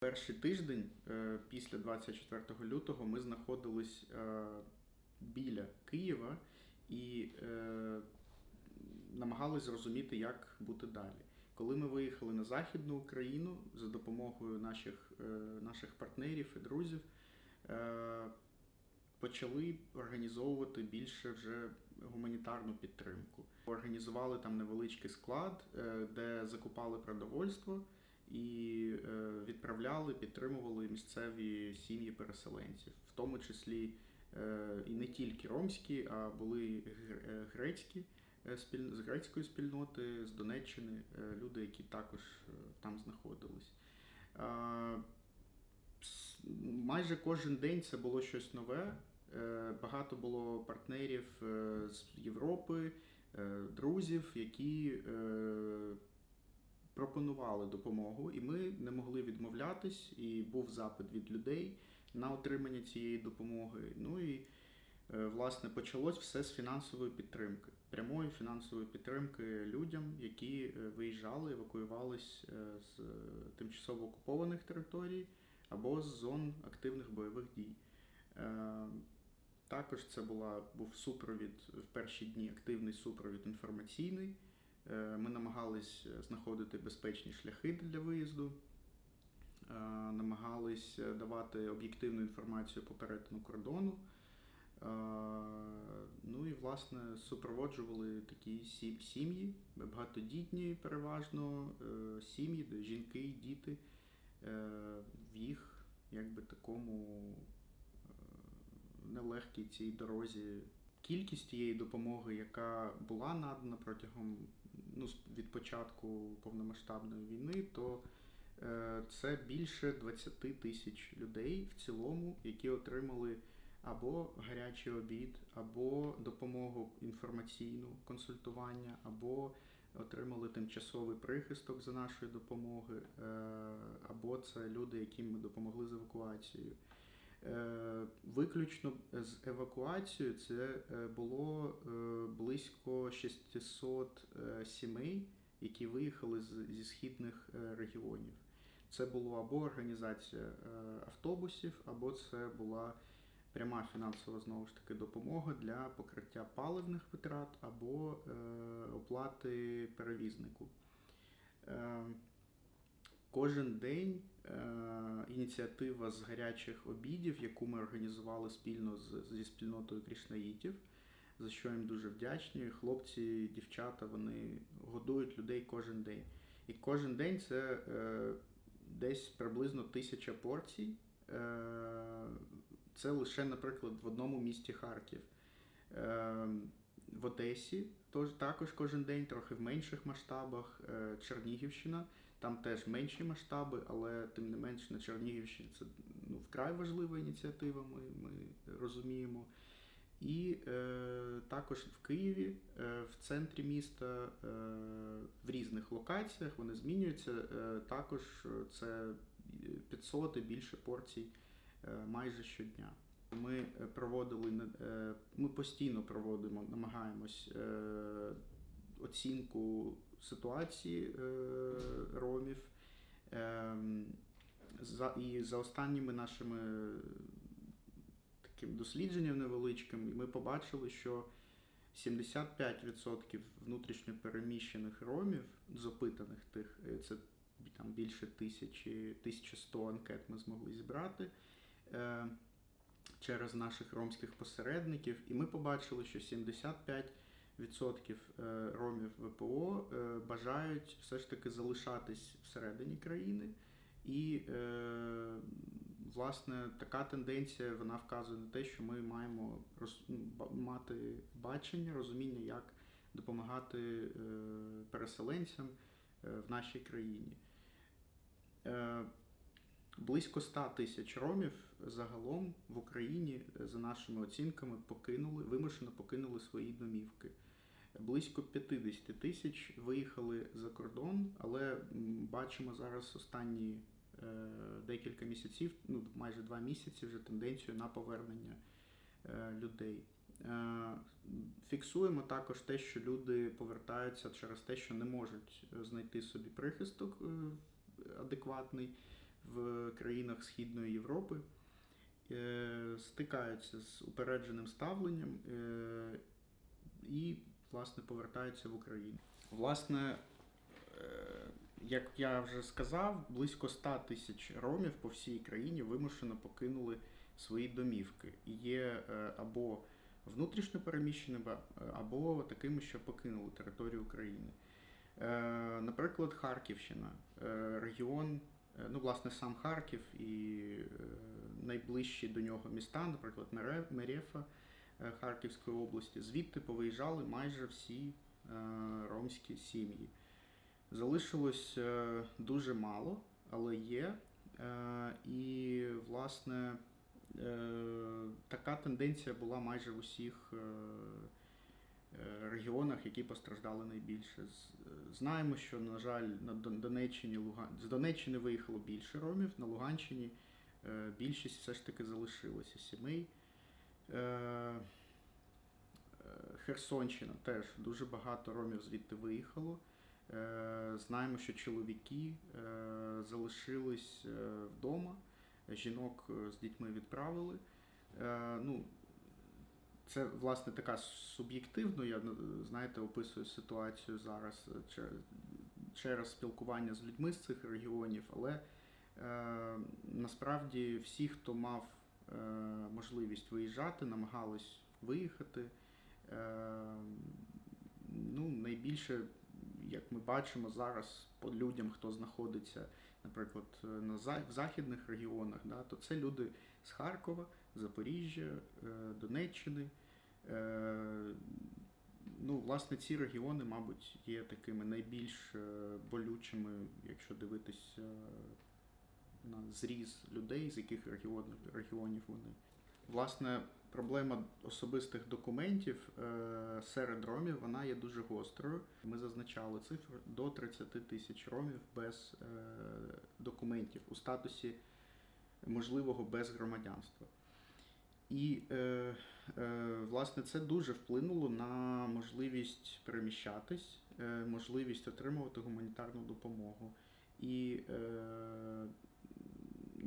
Перший тиждень е, після 24 лютого ми знаходились е, біля Києва і е, намагались зрозуміти, як бути далі. Коли ми виїхали на Західну Україну за допомогою наших, наших партнерів і друзів, почали організовувати більше вже гуманітарну підтримку. Організували там невеличкий склад, де закупали продовольство і е, відправляли, підтримували місцеві сім'ї переселенців, в тому числі е, і не тільки ромські, а були е, грецькі з грецької спільноти, з Донеччини, люди, які також там знаходились. Майже кожен день це було щось нове. Багато було партнерів з Європи, друзів, які пропонували допомогу, і ми не могли відмовлятись, і був запит від людей на отримання цієї допомоги. Ну і е, власне почалось все з фінансової підтримки, прямої фінансової підтримки людям, які е, виїжджали, евакуювались е, з тимчасово окупованих територій або з зон активних бойових дій. Також це була, був супровід в перші дні, активний супровід інформаційний. Е, Ми намагались знаходити безпечні шляхи для виїзду, е, намагались давати об'єктивну інформацію по перетину кордону. Е, Ну і власне супроводжували такі сім'ї, багатодітні переважно е, сім'ї, де жінки і діти е, в їх якби такому е, нелегкій цій дорозі. Кількість тієї допомоги, яка була надана протягом ну, від початку повномасштабної війни, то е, це більше 20 тисяч людей в цілому, які отримали або гарячий обід, або допомогу інформаційну консультування, або отримали тимчасовий прихисток за нашої допомоги, е, або це люди, яким ми допомогли з евакуацією. Е, Виключно з евакуацією це е, було е, близько 600 е, сімей, які виїхали зі східних е, регіонів. Це було або організація е, автобусів, або це була пряма фінансова знову ж таки допомога для покриття паливних витрат або е, оплати перевізнику. Е, Кожен день е, ініціатива з гарячих обідів, яку ми організували спільно з, зі спільнотою крішнаїтів, за що їм дуже вдячні. Хлопці, дівчата, вони годують людей кожен день. І кожен день це е, десь приблизно тисяча порцій. Е, це лише, наприклад, в одному місті Харків. Е, в Одесі також кожен день, трохи в менших масштабах. Е, Чернігівщина, там теж менші масштаби, але тим не менш на Чернігівщині це ну, вкрай важлива ініціатива, ми, ми розуміємо. І е, також в Києві, е, в центрі міста, е, в різних локаціях вони змінюються. Е, також е, це 500 і більше порцій е, майже щодня. Ми проводили е, ми постійно проводимо, намагаємось е, оцінку ситуації е, ромів. Ем, За, і за останніми нашими таким дослідженням невеличким ми побачили, що 75% внутрішньо переміщених ромів, з опитаних тих, е, це там більше тисячі, 1100 анкет ми змогли зібрати е, через наших ромських посередників, і ми побачили, що 75% е, ромів ВПО е, бажають все ж таки залишатись всередині країни. І е, власне така тенденція вона вказує на те, що ми маємо роз, ну, мати бачення, розуміння, як допомагати переселенцям в нашій країні. Близько 100 тисяч ромів загалом в Україні, за нашими оцінками, покинули, вимушено покинули свої домівки. Близько 50 тисяч виїхали за кордон, але бачимо зараз останні е, декілька місяців, ну майже два місяці вже тенденцію на повернення е, людей. Е, Фіксуємо також те, що люди повертаються через те, що не можуть знайти собі прихисток адекватний в країнах Східної Європи стикаються з упередженим ставленням і, власне, повертаються в Україну. Власне, е, як я вже сказав, близько 100 тисяч ромів по всій країні вимушено покинули свої домівки і є е, або внутрішньо переміщеними, або такими, що покинули територію України. Е, Наприклад, Харківщина, е, регіон, е, ну, власне, сам Харків і е, найближчі до нього міста, наприклад, Мерефа е, Харківської області, звідти повиїжджали майже всі е, ромські сім'ї. Залишилось е, дуже мало, але є. Е, І, власне, е, така тенденція була майже в усіх е, е, регіонах, які постраждали найбільше. Е, Знаємо, що, на жаль, на Донеччині, Луган... з Донеччини виїхало більше ромів, на Луганщині е, більшість все ж таки залишилася сімей. Е, е, Херсонщина теж дуже багато ромів звідти виїхало. Е, Знаємо, що чоловіки залишились вдома, жінок з дітьми відправили. Ну, це власне така суб'єктивно. Я знаєте, описую ситуацію зараз через, спілкування з людьми з цих регіонів, але насправді всі, хто мав можливість виїжджати, намагались виїхати. Е, ну, найбільше, як ми бачимо зараз по людям, хто знаходиться, наприклад, на в західних регіонах, да, то це люди з Харкова, Запоріжжя, е, Донеччини. Е, Ну, власне, ці регіони, мабуть, є такими найбільш е, болючими, якщо дивитись е, на зріз людей, з яких регіонів, регіонів вони. Власне, проблема особистих документів е, серед ромів вона є дуже гострою. Ми зазначали цифру до 30 тисяч ромів без е, документів у статусі можливого без громадянства. І е, е, власне це дуже вплинуло на можливість переміщатись, е, можливість отримувати гуманітарну допомогу. І е,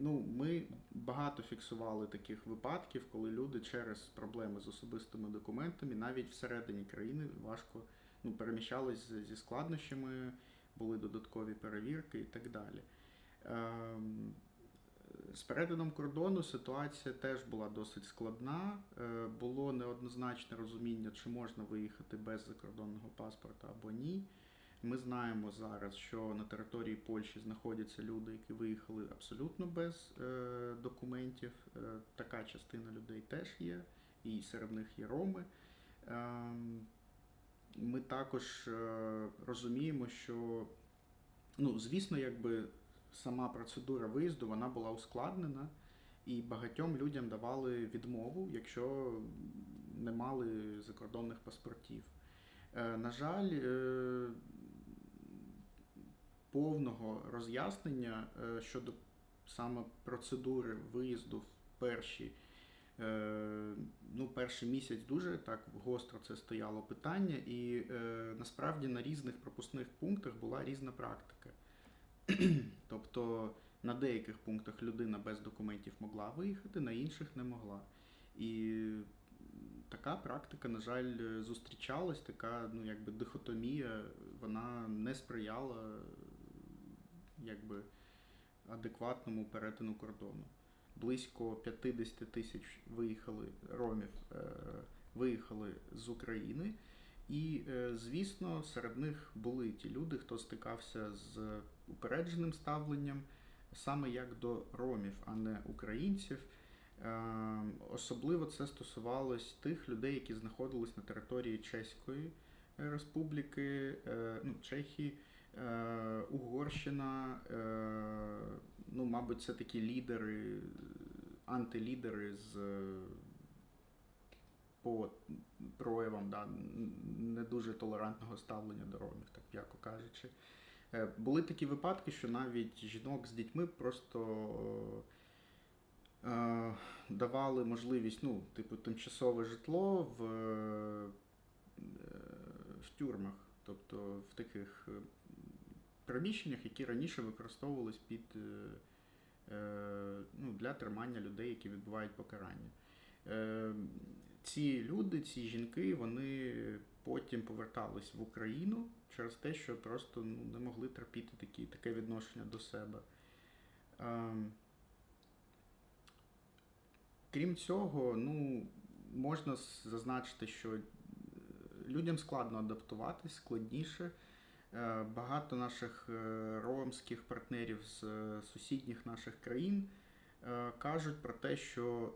ну, ми багато фіксували таких випадків, коли люди через проблеми з особистими документами навіть всередині країни важко ну, переміщались зі складнощами, були додаткові перевірки і так далі. Ем, з перетином кордону ситуація теж була досить складна. Е, Було неоднозначне розуміння, чи можна виїхати без закордонного паспорта або ні. Ми знаємо зараз, що на території Польщі знаходяться люди, які виїхали абсолютно без е, документів. Е, така частина людей теж є, і серед них є роми. Ем, ми також е, розуміємо, що, ну, звісно, якби сама процедура виїзду вона була ускладнена, і багатьом людям давали відмову, якщо не мали закордонних паспортів. Е, На жаль, е, повного роз'яснення е, щодо саме процедури виїзду в перші. е, Ну, перший місяць дуже так гостро це стояло питання, і е, насправді на різних пропускних пунктах була різна практика. Тобто на деяких пунктах людина без документів могла виїхати, на інших не могла. І така практика, на жаль, зустрічалась, така ну, якби дихотомія, вона не сприяла якби, адекватному перетину кордону. Близько 50 тисяч виїхали ромів, е, виїхали з України. І, е, звісно, серед них були ті люди, хто стикався з упередженим ставленням, саме як до ромів, а не українців. Е, Особливо це стосувалось тих людей, які знаходились на території Чеської Республіки, ну, Чехії, Угорщина. е, Ну, мабуть, це такі лідери, антилідери з е, по проявам да, не дуже толерантного ставлення до ромів, так м'яко кажучи. Е, Були такі випадки, що навіть жінок з дітьми просто е, давали можливість, ну, типу, тимчасове житло в, е, в тюрмах, тобто в таких е, приміщеннях, які раніше використовувались під е, е, ну, для тримання людей, які відбувають покарання. Е, ці люди, ці жінки, вони потім повертались в Україну через те, що просто ну, не могли терпіти такі, таке відношення до себе. Крім цього, ну, можна зазначити, що людям складно адаптуватись, складніше. Е, Багато наших е, ромських партнерів з е, сусідніх наших країн кажуть про те, що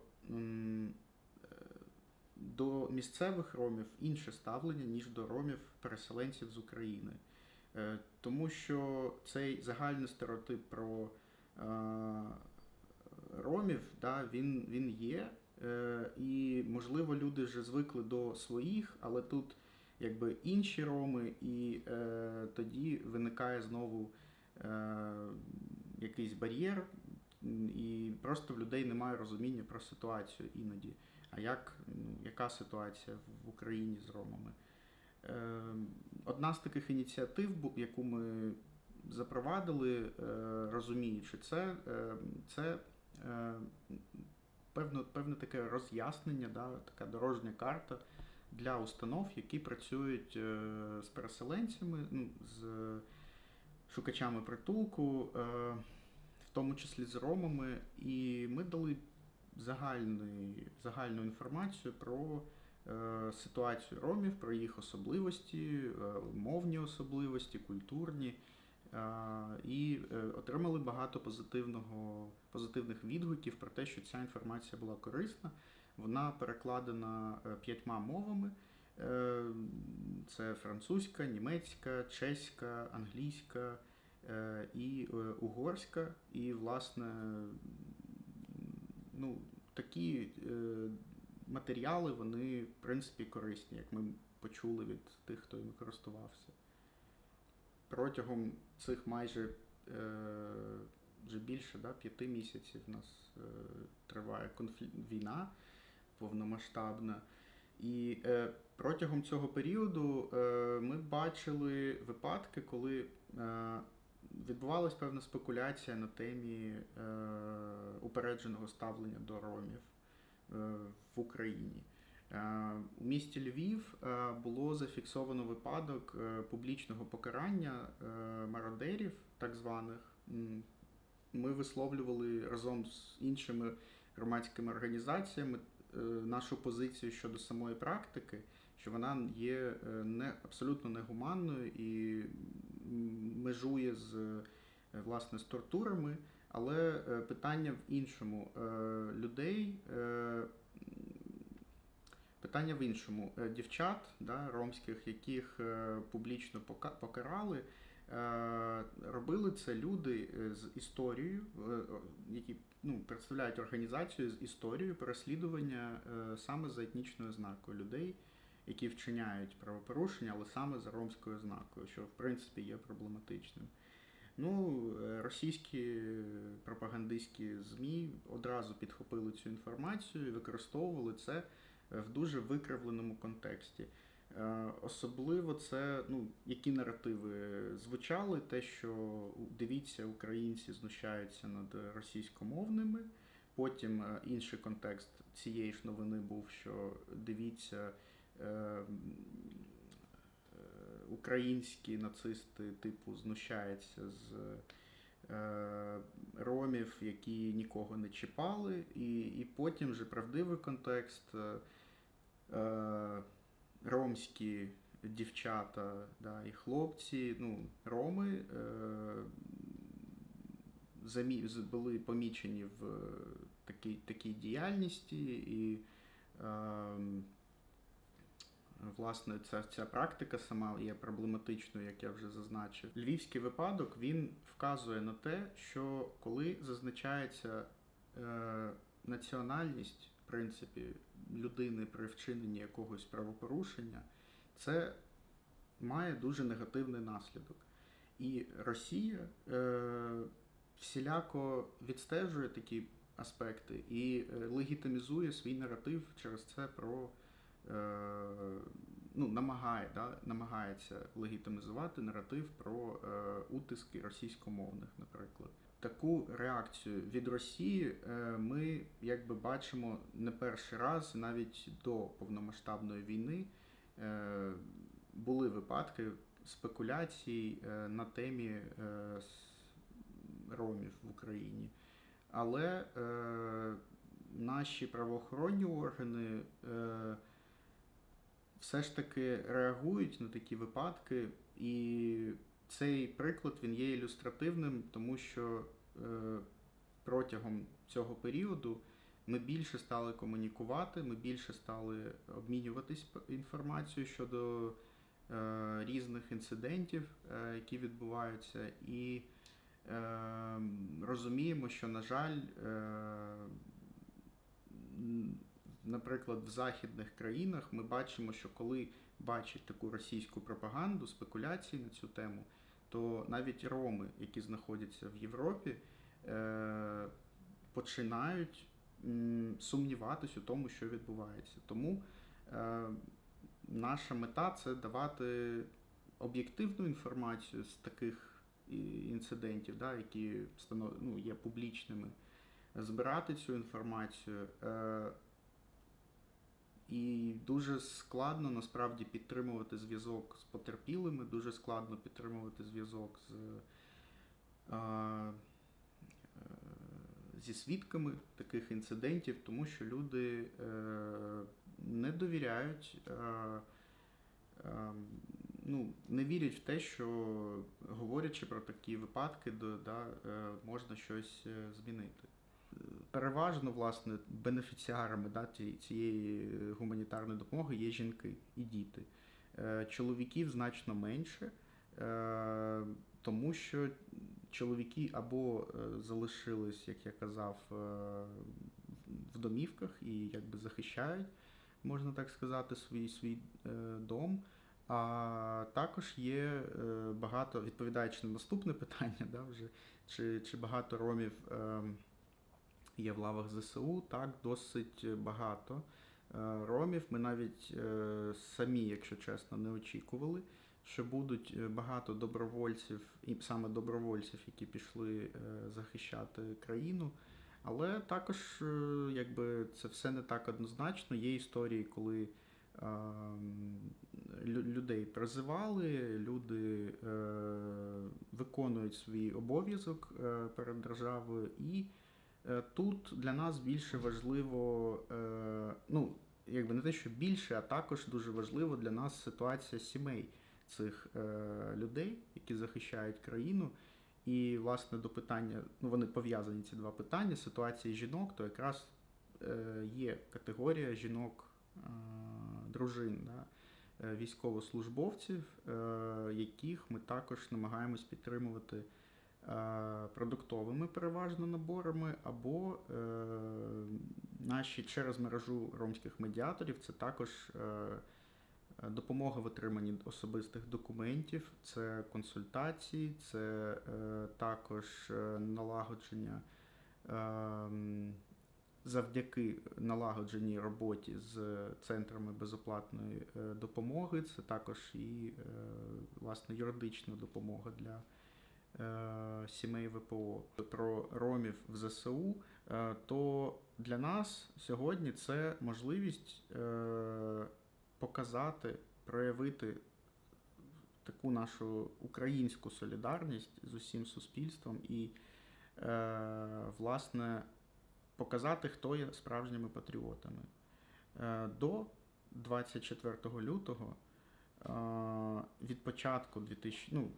до місцевих ромів інше ставлення, ніж до ромів-переселенців з України. Тому що цей загальний стереотип про ромів, да, він, він є. І, можливо, люди вже звикли до своїх, але тут якби інші роми, і е, тоді виникає знову е, якийсь бар'єр, і просто в людей немає розуміння про ситуацію іноді. А як, ну, яка ситуація в Україні з ромами? Е, одна з таких ініціатив, яку ми запровадили, е, розуміючи це, е, це е, певно, певне таке роз'яснення, да, така дорожня карта для установ, які працюють е, з переселенцями, ну, з шукачами притулку, е, в тому числі з ромами. І ми дали загальний, загальну інформацію про е, ситуацію ромів, про їх особливості, мовні особливості, культурні. І отримали багато позитивного, позитивних відгуків про те, що ця інформація була корисна. Вона перекладена е, п'ятьма мовами: Е, це французька, німецька, чеська, англійська е, і угорська. І, власне, ну, такі матеріали, вони, в принципі, корисні, як ми почули від тих, хто їм користувався. Протягом цих майже вже більше да, п'яти місяців у нас триває конфлікт, війна повномасштабна. І е, протягом цього періоду е, ми бачили випадки, коли е, відбувалась певна спекуляція на темі е, упередженого ставлення до ромів е, в Україні. Е, У місті Львів е, було зафіксовано випадок е, публічного покарання е, мародерів, так званих. Ми висловлювали разом з іншими громадськими організаціями нашу позицію щодо самої практики, що вона є е, не абсолютно негуманною і межує з е, власне з тортурами. Але е, питання в іншому Е, людей. е, Питання в іншому. Е, Дівчат да, ромських, яких е, публічно покарали, е, робили це люди е, з історією, е, які ну, представляють організацію з історією переслідування е, саме за етнічною ознакою людей, які вчиняють правопорушення, але саме за ромською ознакою, що в принципі є проблематичним. Ну, е, російські пропагандистські ЗМІ одразу підхопили цю інформацію і використовували це е, в дуже викривленому контексті. Е, Особливо це, ну, які наративи звучали, те, що дивіться, українці знущаються над російськомовними. Потім е, інший контекст цієї ж новини був, що дивіться, е, українські нацисти, типу, знущаються з ромів, які нікого не чіпали, і, і потім вже правдивий контекст. Ромські дівчата да, і хлопці, ну, роми е, замі, були помічені в е, такій, такій діяльності, і е, власне ця, ця практика сама є проблематичною, як я вже зазначив. Львівський випадок він вказує на те, що коли зазначається е, національність, принципі, людини при вчиненні якогось правопорушення, це має дуже негативний наслідок. І Росія е, всіляко відстежує такі аспекти і е, легітимізує свій наратив через це про е, ну, намагає, да, намагається легітимізувати наратив про е, утиски російськомовних, наприклад. Таку реакцію від Росії е, ми якби бачимо не перший раз, навіть до повномасштабної війни е, були випадки спекуляцій е, на темі ромів в Україні. Але наші правоохоронні органи все ж таки реагують на такі випадки, і цей приклад він є ілюстративним, тому що е, протягом цього періоду ми більше стали комунікувати, ми більше стали обмінюватись інформацією щодо е, різних інцидентів, е, які відбуваються, і розуміємо, що, на жаль, наприклад, в західних країнах ми бачимо, що коли бачать таку російську пропаганду, спекуляції на цю тему, то навіть роми, які знаходяться в Європі, е, починають сумніватись у тому, що відбувається. Тому е, наша мета це давати об'єктивну інформацію з таких інцидентів, да, які ну, є публічними, збирати цю інформацію. І дуже складно насправді підтримувати зв'язок з потерпілими, дуже складно підтримувати зв'язок з, е, зі свідками таких інцидентів, тому що люди е, не довіряють, е, е, ну, не вірять в те, що говорячи про такі випадки, да, е, можна щось е, змінити переважно власне бенефіціарами да, цієї гуманітарної допомоги є жінки і діти. Е, Чоловіків значно менше, е, тому що чоловіки або е, залишились, як я казав, е, в домівках і якби захищають, можна так сказати, свій свій е, дом. А також є е, багато, відповідаючи на наступне питання, да, вже, чи, чи багато ромів. Є в лавах ЗСУ, так, досить багато е, ромів. Ми навіть е, самі, якщо чесно, не очікували, що будуть е, багато добровольців, і саме добровольців, які пішли е, захищати країну. Але також, е, якби це все не так однозначно. Є історії, коли е, людей призивали, люди е, виконують свій обов'язок е, перед державою і. Е, Тут для нас більше важливо, е, ну, якби не те, що більше, а також дуже важливо для нас ситуація сімей цих е, людей, які захищають країну. І, власне, до питання, ну вони пов'язані ці два питання. Ситуації жінок, то якраз є категорія жінок, дружин, да, військовослужбовців, яких ми також намагаємось підтримувати продуктовими переважно наборами, або е, наші через мережу ромських медіаторів це також е, допомога в отриманні особистих документів, це консультації, це е, також е, налагодження. е, Завдяки налагодженій роботі з центрами безоплатної е, допомоги, це також і е, власне юридична допомога для е, сімей ВПО про ромів в ЗСУ, е, то для нас сьогодні це можливість е, показати, проявити таку нашу українську солідарність з усім суспільством і, е, власне, показати, хто є справжніми патріотами. Е, До 24 лютого е, від початку 2000, ну,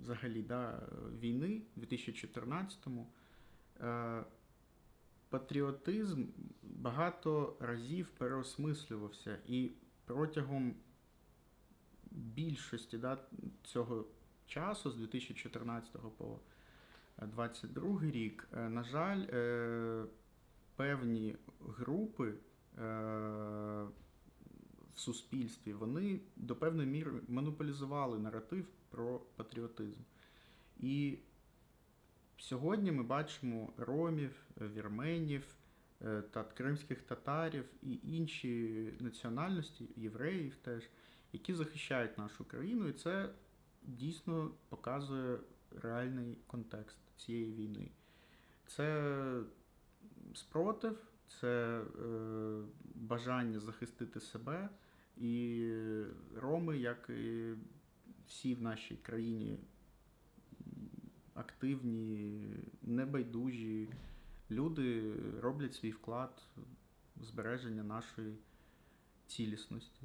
взагалі да, війни в 2014-му е, патріотизм багато разів переосмислювався і протягом більшості да, цього часу, з 2014 по 2022 рік, е, на жаль, е, певні групи е, в суспільстві вони до певної міри монополізували наратив про патріотизм. І сьогодні ми бачимо ромів, вірменів, е, та кримських татарів і інші національності, євреїв теж, які захищають нашу країну, і це дійсно показує реальний контекст. цієї війни. Це спротив, це е, бажання захистити себе. І роми, як і всі в нашій країні активні, небайдужі люди роблять свій вклад в збереження нашої цілісності.